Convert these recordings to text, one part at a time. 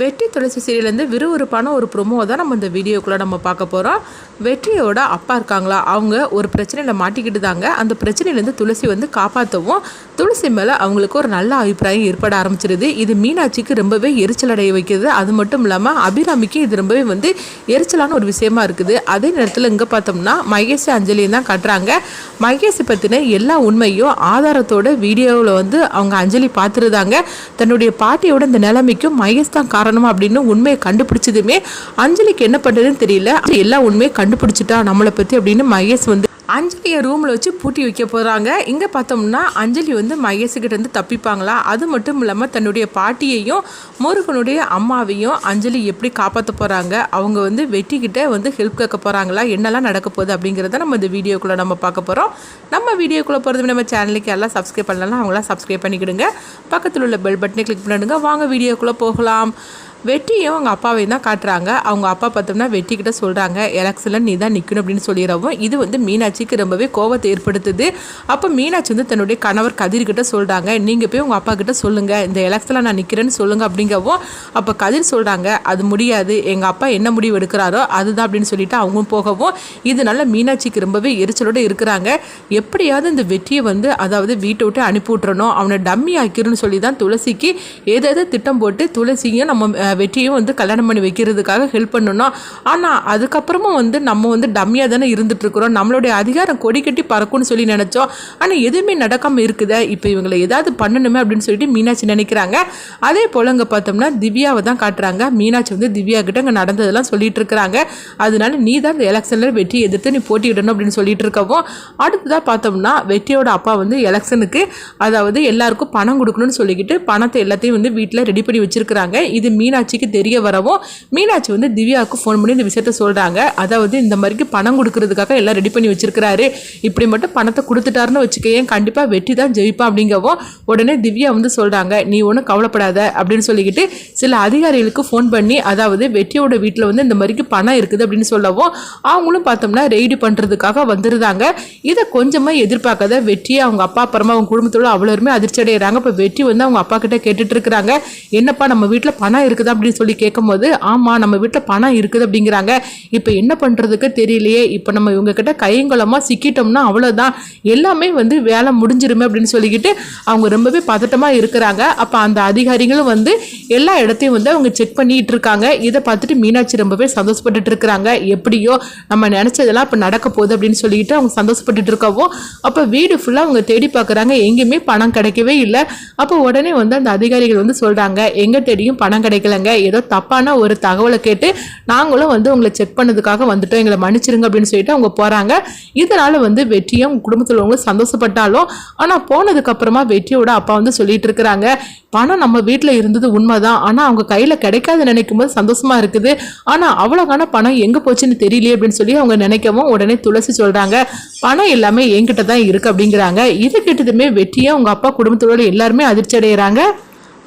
வெற்றி துளசி சீரியலேருந்து விறுவிறுப்பான ஒரு ப்ரொமோ தான் நம்ம இந்த வீடியோக்குள்ளே நம்ம பார்க்க போகிறோம் வெற்றியோட அப்பா இருக்காங்களா? அவங்க ஒரு பிரச்சனையில் மாட்டிக்கிட்டு தாங்க. அந்த பிரச்சனையிலேருந்து துளசி வந்து காப்பாற்றவும் துளசி மேலே அவங்களுக்கு ஒரு நல்ல அபிப்பிராயம் ஏற்பட ஆரம்பிச்சிருது. இது மீனாட்சிக்கு ரொம்பவே எரிச்சல் அடைய வைக்கிறது. அது மட்டும் இல்லாமல் அபிராமிக்கு இது ரொம்பவே வந்து எரிச்சலான ஒரு விஷயமா இருக்குது. அதே நேரத்தில் இங்கே பார்த்தோம்னா மகேஷ் அஞ்சலியும் தான் காட்டுறாங்க. மகேஷ் பற்றின எல்லா உண்மையும் ஆதாரத்தோட வீடியோவில் வந்து அவங்க அஞ்சலி பார்த்துருந்தாங்க. தன்னுடைய பாட்டியோட இந்த நிலைமைக்கும் மகேஷ் தான் காரணம். அப்படின்னு உண்மையை கண்டுபிடிச்சதுமே அஞ்சலிக்கு என்ன பண்ணுறதுன்னு தெரியல. எல்லா உண்மையை கண்டுபிடிச்சிட்டா நம்மளை பற்றி அப்படின்னு மகேஷ் வந்து அஞ்சலியை ரூமில் வச்சு பூட்டி வைக்க போகிறாங்க இங்கே பார்த்தோம்னா அஞ்சலி வந்து மகேஷுக்கிட்ட இருந்து தப்பிப்பாங்களா? அது மட்டும் இல்லாமல் தன்னுடைய பாட்டியையும் முருகனுடைய அம்மாவையும் அஞ்சலி எப்படி காப்பாற்ற போகிறாங்க அவங்க வந்து வெட்டிக்கிட்ட வந்து ஹெல்ப் கேட்க போகிறாங்களா என்னெல்லாம் நடக்க போகுது அப்படிங்கிறத நம்ம இந்த வீடியோக்குள்ளே நம்ம பார்க்க போகிறோம் நம்ம வீடியோக்குள்ளே போகிறது நம்ம சேனலுக்கு எல்லாம் சப்ஸ்கிரைப் பண்ணலாம் அவங்களாம் சப்ஸ்கிரைப் பண்ணிக்கிடுங்க. பக்கத்தில் உள்ள பெல் பட்டனை கிளிக் பண்ணிடுங்க. வாங்க வீடியோக்குள்ளே போகலாம். வெற்றியும் அவங்க அப்பாவையும் தான் காட்டுறாங்க. அவங்க அப்பா பார்த்தோம்னா வெற்றிக்கிட்ட சொல்கிறாங்க எலெக்ஷனில் நீ தான் நிற்கணும் அப்படின்னு சொல்லிடுறவும் இது வந்து மீனாட்சிக்கு ரொம்பவே கோவத்தை ஏற்படுத்துது. அப்போ மீனாட்சி வந்து தன்னுடைய கணவர் கதிர்கிட்ட சொல்கிறாங்க நீங்கள் போய் உங்கள் அப்பா கிட்ட சொல்லுங்கள் இந்த எலெக்ஷனில் நான் நிற்கிறேன்னு சொல்லுங்கள் அப்படிங்கவும் அப்போ கதிர் சொல்கிறாங்க அது முடியாது எங்கள் அப்பா என்ன முடிவு எடுக்கிறாரோ அதுதான் அப்படின்னு சொல்லிட்டு அவங்களும் போகவும் இதனால மீனாட்சிக்கு ரொம்பவே எரிச்சலோடு இருக்கிறாங்க. எப்படியாவது இந்த வெற்றியை வந்து அதாவது வீட்டை விட்டு அனுப்பி விட்டுறணும் அவனை டம்மி ஆக்கிருன்னு சொல்லி தான் துளசிக்கு ஏதாவது திட்டம் போட்டு துளசியும் நம்ம வெற்றியும் வந்து கல்யாணம் பண்ணி வைக்கிறதுக்காக ஹெல்ப் பண்ணணும் ஆனால் அதுக்கப்புறமும் வந்து நம்ம வந்து டம்மியாக தானே இருந்துட்டுருக்குறோம். நம்மளுடைய அதிகாரம் கொடி கட்டி பறக்கும்னு சொல்லி நினச்சோம். ஆனால் எதுவுமே நடக்காமல் இருக்குதே. இப்போ இவங்களை ஏதாவது பண்ணணுமே அப்படின்னு சொல்லிட்டு மீனாட்சி நினைக்கிறாங்க. அதே போல் இங்கே பார்த்தோம்னா திவ்யாவை தான் காட்டுறாங்க. மீனாட்சி வந்து திவ்யா கிட்ட இங்கே நடந்ததெல்லாம் சொல்லிட்டு இருக்கிறாங்க அதனால நீ தான் இந்த எலெக்ஷனில் வெற்றி எதிர்த்து நீ போட்டியிடணும் அப்படின்னு சொல்லிட்டு இருக்கவும் அடுத்ததாக பார்த்தோம்னா வெற்றியோட அப்பா வந்து எலெக்ஷனுக்கு அதாவது எல்லாருக்கும் பணம் கொடுக்கணும்னு சொல்லிக்கிட்டு பணத்தை எல்லாத்தையும் வந்து வீட்டில் ரெடி பண்ணி வச்சிருக்கிறாங்க. இது மீனாட்சிக்கு தெரிய வரவும் மீனாட்சி வந்து திவ்யாவுக்கு ஃபோன் பண்ணி இந்த விஷயத்த சொல்கிறாங்க அதாவது இந்த மாதிரிக்கு பணம் கொடுக்கறதுக்காக எல்லாம் ரெடி பண்ணி வச்சிருக்கிறாரு. இப்படி மட்டும் பணத்தை கொடுத்துட்டாருன்னு வச்சுக்கேன் கண்டிப்பாக வெற்றி தான் ஜெயிப்பா அப்படிங்கவும் உடனே திவ்யா வந்து சொல்கிறாங்க நீ ஒன்றும் கவலைப்படாத அப்படின்னு சொல்லிக்கிட்டு சில அதிகாரிகளுக்கு ஃபோன் பண்ணி அதாவது வெற்றியோட வீட்டில் வந்து இந்த மாதிரிக்கு பணம் இருக்குது அப்படின்னு சொல்லவும் அவங்களும் பார்த்தோம்னா ரெய்டு பண்ணுறதுக்காக வந்துருந்தாங்க இதை கொஞ்சமாக எதிர்பார்க்காத வெற்றியை அவங்க அப்பா அப்புறமா அவங்க குடும்பத்தோட அவ்வளோருமே அதிர்ச்சி அடைகிறாங்க இப்போ வெற்றி வந்து அவங்க அப்பா கிட்ட கேட்டுட்டு இருக்கிறாங்க. என்னப்பா நம்ம வீட்டில் பணம் இருக்குது அப்படின்னு சொல்லி கேட்கும்போது ஆமாம் நம்ம வீட்டில் பணம் இருக்குது அப்படிங்கிறாங்க. இப்போ என்ன பண்ணுறதுக்கு தெரியலையே. இப்போ நம்ம இவங்க கிட்ட கையங்குளமாக சிக்கிட்டோம்னா அவ்வளோதான் எல்லாமே வந்து வேலை முடிஞ்சிருமே அப்படின்னு சொல்லிக்கிட்டு அவங்க ரொம்பவே பதட்டமாக இருக்கிறாங்க. அப்போ அந்த அதிகாரிகளும் வந்து எல்லா இடத்தையும் வந்து அவங்க செக் பண்ணிட்டு இருக்காங்க. இதை பார்த்துட்டு மீனாட்சி ரொம்பவே சந்தோஷப்பட்டுட்டு இருக்கிறாங்க. எப்படியோ நம்ம நினச்சதெல்லாம் இப்போ நடக்க போகுது அப்படின்னு சொல்லிட்டு அவங்க சந்தோஷப்பட்டுட்டு இருக்கவும் அப்போ வீடு ஃபுல்லாக அவங்க தேடி பார்க்குறாங்க. எங்கேயுமே பணம் கிடைக்கவே இல்லை. அப்போ உடனே வந்து அந்த அதிகாரிகள் வந்து சொல்கிறாங்க எங்கே தேடியும் பணம் கிடைக்கல. கிடைக்கலங்க ஏதோ தப்பான ஒரு தகவலை கேட்டு நாங்களும் வந்து உங்களை செக் பண்ணதுக்காக வந்துட்டோம். எங்களை மன்னிச்சிருங்க அப்படின்னு சொல்லிட்டு அவங்க போகிறாங்க இதனால் வந்து வெற்றியும் குடும்பத்தில் உள்ளவங்களும் சந்தோஷப்பட்டாலும் ஆனால் போனதுக்கப்புறமா வெற்றியோட அப்பா வந்து சொல்லிட்டு இருக்கிறாங்க. பணம் நம்ம வீட்டில் இருந்தது உண்மைதான். ஆனால் அவங்க கையில் கிடைக்காது நினைக்கும் போது சந்தோஷமாக இருக்குது. ஆனால் அவ்வளோக்கான பணம் எங்கே போச்சுன்னு தெரியலையே அப்படின்னு சொல்லி அவங்க நினைக்கவும் உடனே துளசி சொல்கிறாங்க பணம் எல்லாமே என்கிட்ட தான் இருக்குது அப்படிங்கிறாங்க. இது கேட்டதுமே வெற்றியை அவங்க அப்பா குடும்பத்தோட எல்லாருமே அதிர்ச்சி அடைகிறாங்க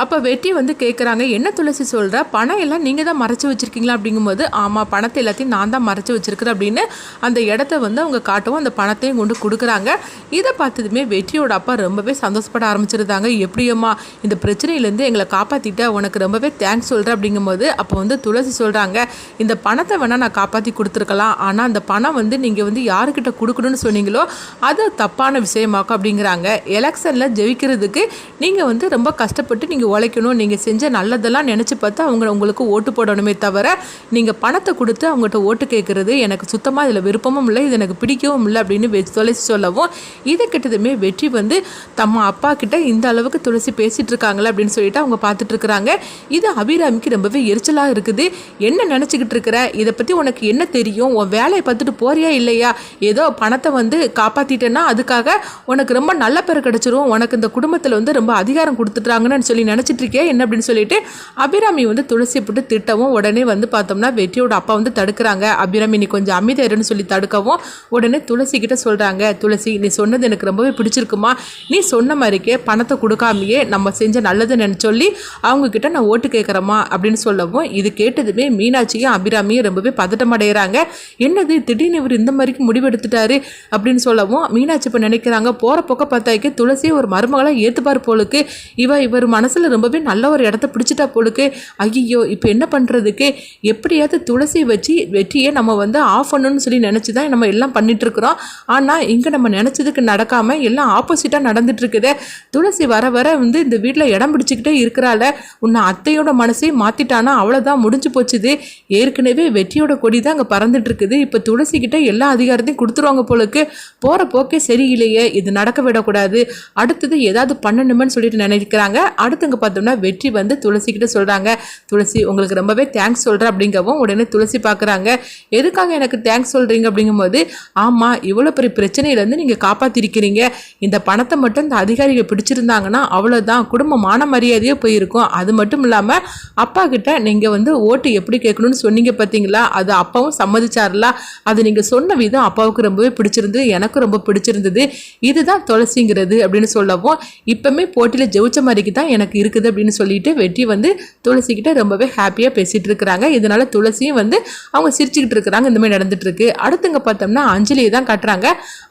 அப்போ வெட்டி வந்து கேட்குறாங்க என்ன துளசி சொல்கிற பணம் எல்லாம் நீங்கள் தான் மறைச்சி வச்சிருக்கீங்களா? அப்படிங்கும்போது ஆமாம் பணத்தை எல்லாத்தையும் நான் தான் மறைச்சி வச்சுருக்கிறேன் அப்படின்னு அந்த இடத்த வந்து அவங்க காட்டவும் அந்த பணத்தையும் கொண்டு கொடுக்குறாங்க. இதை பார்த்ததுமே வெற்றியோட அப்பா ரொம்பவே சந்தோஷப்பட ஆரம்பிச்சிருந்தாங்க. எப்படியம்மா இந்த பிரச்சனையிலேருந்து எங்களை காப்பாற்றிட்ட உனக்கு ரொம்பவே தேங்க்ஸ் சொல்கிறேன் அப்படிங்கும்போது அப்போ வந்து துளசி சொல்கிறாங்க இந்த பணத்தை வேணால் நான் காப்பாற்றி கொடுத்துருக்கலாம். ஆனால் அந்த பணம் வந்து நீங்கள் வந்து யாருக்கிட்ட கொடுக்கணும்னு சொன்னீங்களோ அது தப்பான விஷயமாக்கும் அப்படிங்கிறாங்க. எலெக்ஷனில் ஜெயிக்கிறதுக்கு நீங்கள் வந்து ரொம்ப கஷ்டப்பட்டு நீங்கள் உழைக்கணும். நீங்கள் செஞ்ச நல்லதெல்லாம் நினச்சி பார்த்து அவங்க உங்களுக்கு ஓட்டு போடணுமே தவிர நீங்கள் பணத்தை கொடுத்து அவங்ககிட்ட ஓட்டு கேட்குறது எனக்கு சுத்தமாக இதில் விருப்பமும் இல்லை இது எனக்கு பிடிக்கவும் இல்லை அப்படின்னு வெ- துளசி சொல்லவும் இதை கிட்டதுமே வெற்றி வந்து தம்ம அப்பா கிட்ட இந்த அளவுக்கு துளசி பேசிகிட்டு இருக்காங்களே அப்படின்னு சொல்லிட்டு அவங்க பார்த்துட்டு இருக்கிறாங்க. இது அபிராமிக்கு ரொம்பவே எரிச்சலாக இருக்குது. என்ன நினச்சிக்கிட்டு இருக்கிற? இதை பற்றி உனக்கு என்ன தெரியும்? உன் வேலையை பார்த்துட்டு போறியா இல்லையா? ஏதோ பணத்தை வந்து காப்பாற்றிட்டேன்னா அதுக்காக உனக்கு ரொம்ப நல்ல பேர் கிடச்சிரும். உனக்கு இந்த குடும்பத்தில் வந்து ரொம்ப அதிகாரம் கொடுத்துட்றாங்கன்னு சொல்லி நினச்சிட்டு இருக்கியா என்ன அப்படின்னு சொல்லிட்டு அபிராமி வந்து துளசி போட்டு திட்டவும் உடனே வந்து பார்த்தோம்னா வெற்றியோட அப்பா வந்து தடுக்கிறாங்க. அபிராமி நீ கொஞ்சம் அமைதியாருன்னு சொல்லி தடுக்கவும் உடனே துளசி கிட்ட சொல்கிறாங்க துளசி நீ சொன்னது எனக்கு ரொம்பவே பிடிச்சிருக்குமா? நீ சொன்ன மாதிரிக்கே பணத்தை கொடுக்காமையே நம்ம செஞ்ச நல்லதுன்னு சொல்லி அவங்கக்கிட்ட நான் ஓட்டு கேட்குறேம்மா அப்படின்னு சொல்லவும் இது கேட்டதுமே மீனாட்சியும் அபிராமியும் ரொம்பவே பதட்டம் அடைகிறாங்க என்னது? திடீர்னு இவர் இந்த மாதிரிக்கு முடிவெடுத்துட்டாரு அப்படின்னு சொல்லவும் மீனாட்சி இப்போ நினைக்கிறாங்க. போகிற பக்கம் பார்த்தாக்கி துளசியை ஒரு மருமகளாக ஏற்றுப்பார் போலுக்கு. இவ இவர் மனசில் உலகத்தில் ரொம்பவே நல்ல ஒரு இடத்த பிடிச்சிட்டா போலுக்கு ஐயோ இப்போ என்ன பண்ணுறதுக்கு எப்படியாவது துளசி வச்சு வெற்றியை நம்ம வந்து ஆஃப் பண்ணணும்னு சொல்லி நினச்சி தான் நம்ம எல்லாம் பண்ணிட்டு இருக்கிறோம் ஆனால் இங்கே நம்ம நினச்சதுக்கு நடக்காமல் எல்லாம் ஆப்போசிட்டாக நடந்துட்டு துளசி வர வர வந்து இந்த வீட்டில் இடம் பிடிச்சிக்கிட்டே இருக்கிறால உன்னை அத்தையோட மனசையும் மாற்றிட்டானா அவ்வளோதான் முடிஞ்சு போச்சுது. ஏற்கனவே வெற்றியோட கொடி தான் அங்கே பறந்துட்டு இருக்குது இப்போ துளசிக்கிட்ட எல்லா அதிகாரத்தையும் கொடுத்துருவாங்க போலுக்கு. போகிற போக்கே சரியில்லையே. இது நடக்க விடக்கூடாது. அடுத்தது ஏதாவது பண்ணணுமேன்னு சொல்லிட்டு நினைக்கிறாங்க. அங்கே பார்த்தோம்னா வெற்றி வந்து துளசிக்கிட்ட சொல்கிறாங்க துளசி உங்களுக்கு ரொம்பவே தேங்க்ஸ் சொல்கிறேன் அப்படிங்கவும் உடனே துளசி பார்க்குறாங்க. எதுக்காக எனக்கு தேங்க்ஸ் சொல்கிறீங்க அப்படிங்கும்போது ஆமாம் இவ்வளோ பெரிய பிரச்சனையிலேருந்து நீங்கள் காப்பாற்றிருக்கிறீங்க இந்த பணத்தை மட்டும் இந்த அதிகாரிகள் பிடிச்சிருந்தாங்கன்னா அவ்வளோதான் குடும்பமான மரியாதையே போயிருக்கும். அது மட்டும் இல்லாமல் அப்பா கிட்ட நீங்கள் வந்து ஓட்டு எப்படி கேட்கணும்னு சொன்னீங்க பார்த்தீங்களா? அது அப்பாவும் சம்மதிச்சார்ல. அது நீங்கள் சொன்ன விதம் அப்பாவுக்கு ரொம்பவே பிடிச்சிருந்தது எனக்கும் ரொம்ப பிடிச்சிருந்தது. இதுதான் துளசிங்கிறது அப்படின்னு சொல்லவும் இப்பவுமே போட்டியில் ஜெயிச்ச மாதிரிக்கு தான் எனக்கு இருக்குது அப்படின்னு சொல்லிட்டு வெற்றி வந்து துளசிக்கிட்ட ரொம்பவே ஹாப்பியாக பேசிகிட்டு இருக்கிறாங்க. இதனால் துளசியும் வந்து அவங்க சிரிச்சுக்கிட்டு இருக்கிறாங்க. இந்த மாதிரி நடந்துட்டுருக்கு அடுத்துங்க பார்த்தோம்னா அஞ்சலியை தான் காட்டுறாங்க.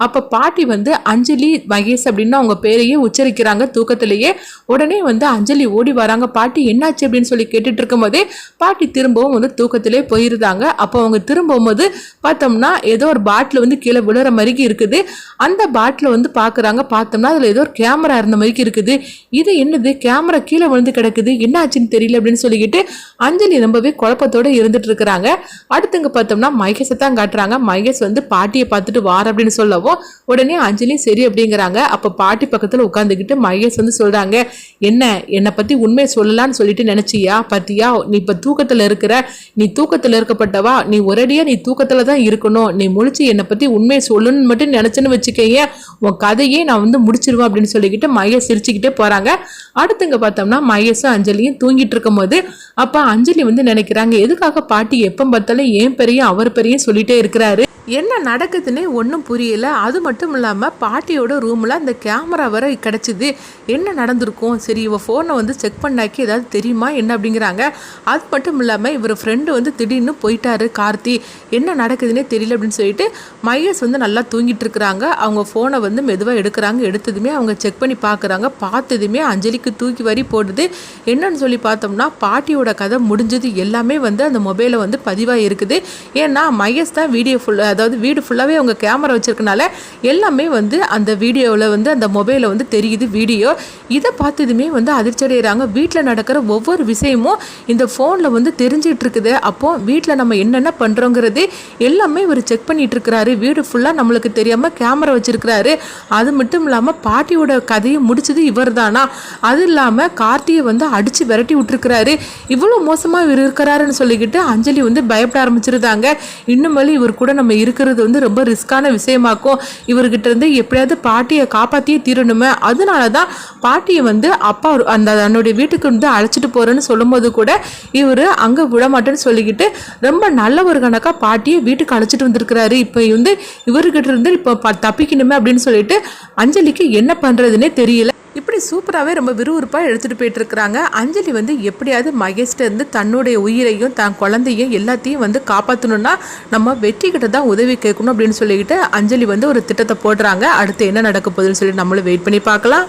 அப்போ பாட்டி வந்து அஞ்சலி மகேஷ் அப்படின்னு அவங்க பேரையே உச்சரிக்கிறாங்க தூக்கத்திலேயே. உடனே வந்து அஞ்சலி ஓடி வராங்க. பாட்டி என்னாச்சு அப்படின்னு சொல்லி கேட்டுட்டு இருக்கும்போதே பாட்டி திரும்பவும் வந்து தூக்கத்திலே போயிருந்தாங்க. அப்போ அவங்க திரும்பும்போது பார்த்தோம்னா ஏதோ ஒரு பாட்டில் வந்து கீழே விழுற மாதிரி இருக்குது. அந்த பாட்டில் வந்து பார்க்குறாங்க பார்த்தோம்னா அதில் ஏதோ ஒரு கேமரா இருந்த மாதிரி இருக்குது. இது என்னது? கேமரா கீழே விழுந்து கிடக்குது. என்ன ஆச்சுன்னு தெரியல அப்படின்னு சொல்லிக்கிட்டு அஞ்சலி ரொம்பவே குழப்பத்தோடு இருந்துட்டு இருக்கிறாங்க. அடுத்துங்க பார்த்தோம்னா மகேஷை தான் காட்டுறாங்க. மகேஷ் வந்து பாட்டியை பார்த்துட்டு வார அப்படின்னு சொல்லவும் உடனே அஞ்சலி சரி அப்படிங்கிறாங்க. அப்போ பாட்டி பக்கத்தில் உட்காந்துக்கிட்டு மகேஷ் வந்து சொல்கிறாங்க என்ன? என்னை பற்றி உண்மையை சொல்லலாம்னு சொல்லிட்டு நினச்சியா? பார்த்தியா? நீ இப்போ தூக்கத்தில் இருக்கிற நீ தூக்கத்தில் இருக்கப்பட்டவா? நீ ஒரேடியாக நீ தூக்கத்தில் தான் இருக்கணும். நீ முழிச்சு என்னை பற்றி உண்மையை சொல்லணும்னு மட்டும் நினச்சேன்னு வச்சுக்கையே உன் கதையே நான் வந்து முடிச்சிருவேன் அப்படின்னு சொல்லிக்கிட்டு மகேஷ் சிரிச்சுக்கிட்டே போகிறாங்க அடுத்துங்க பார்த்தோம்னா மகேஷும் அஞ்சலியும் தூங்கிட்டு இருக்கும்போது அப்போ அஞ்சலி வந்து நினைக்கிறாங்க எதுக்காக பாட்டி எப்போ பார்த்தாலும் ஏன் பெரிய அவர் பெரிய சொல்லிட்டே இருக்கிறாரு. என்ன நடக்குதுன்னே ஒன்றும் புரியல. அது மட்டும் இல்லாமல் பாட்டியோட ரூமில் அந்த கேமரா வர கிடச்சிது. என்ன நடந்திருக்கும்? சரி இவ ஃபோனை வந்து செக் பண்ணாக்கி ஏதாவது தெரியுமா? என்ன அப்படிங்கிறாங்க. அது மட்டும் இல்லாமல் இவர் ஃப்ரெண்டு வந்து திடீர்னு போயிட்டாரு கார்த்தி. என்ன நடக்குதுன்னே தெரியல அப்படின்னு சொல்லிட்டு மகேஷ் வந்து நல்லா தூங்கிட்டு இருக்கிறாங்க. அவங்க ஃபோனை வந்து மெதுவாக எடுக்கிறாங்க. எடுத்ததுமே அவங்க செக் பண்ணி பார்க்குறாங்க. பார்த்ததுமே அஞ்சலிக்கு தூக்கி வரி போடுது. என்னன்னு சொல்லி பார்த்தோம்னா பாட்டியோட கதை முடிஞ்சது. எல்லாமே வந்து அந்த மொபைலில் வந்து பதிவாக இருக்குது ஏன்னா மகேஷ் தான் வீடியோ ஃபுல் அதாவது வீடு ஃபுல்லாகவே அவங்க கேமரா வச்சுருக்கனால எல்லாமே வந்து அந்த வீடியோவில் வந்து அந்த மொபைலில் வந்து தெரியுது வீடியோ இதை பார்த்ததுமே வந்து அதிர்ச்சி அடைகிறாங்க வீட்டில் நடக்கிற ஒவ்வொரு விஷயமும் இந்த ஃபோனில் வந்து தெரிஞ்சிட்டு இருக்குது. அப்போ வீட்டில் நம்ம என்னென்ன பண்ணுறோங்கிறது எல்லாமே இவர் செக் பண்ணிட்டு இருக்கிறாரு. வீடு ஃபுல்லாக நம்மளுக்கு தெரியாமல் கேமரா வச்சிருக்கிறாரு. அது மட்டும் இல்லாமல் பாட்டியோட கதையை முடிச்சது இவர் தானா அது இல்லாமல் கார்த்தியை வந்து அடித்து விரட்டி விட்டுருக்கிறாரு. இவ்வளோ மோசமாக இவர் இருக்கிறாருன்னு சொல்லிக்கிட்டு அஞ்சலி வந்து பயப்பட ஆரம்பிச்சிருந்தாங்க. இன்னுமேலும் இவர் கூட நம்ம இருக்கிறது வந்து ரொம்ப ரிஸ்கான விஷயமாக்கும். இவர்கிட்ட இருந்து எப்படியாவது பாட்டியை காப்பாற்றியே தீரணுமே. அதனால தான் பாட்டியை வந்து அப்பா அந்த தன்னுடைய வீட்டுக்கு வந்து அழைச்சிட்டு போகிறேன்னு சொல்லும்போது கூட இவர் அங்கே விடமாட்டேன்னு சொல்லிக்கிட்டு ரொம்ப நல்ல ஒரு கணக்காக பாட்டியை வீட்டுக்கு அழைச்சிட்டு வந்திருக்கிறாரு. இப்போ வந்து இவர்கிட்ட இருந்து இப்போ தப்பிக்கணுமே அப்படின்னு சொல்லிட்டு அஞ்சலிக்கு என்ன பண்ணுறதுனே தெரியல. சூப்பராகவே ரொம்ப விறுவிறுப்பாக எடுத்துகிட்டு போயிட்டுருக்குறாங்க. அஞ்சலி வந்து எப்படியாவது மகேஷ்டேருந்து தன்னுடைய உயிரையும் தன் குழந்தையும் எல்லாத்தையும் வந்து காப்பாற்றணும்னா நம்ம வெற்றி கிட்ட தான் உதவி கேட்கணும் அப்படின்னு சொல்லிக்கிட்டு அஞ்சலி வந்து ஒரு திட்டத்தை போடுறாங்க. அடுத்து என்ன நடக்க போகுதுன்னு சொல்லி நம்மளும் வெயிட் பண்ணி பார்க்கலாம்.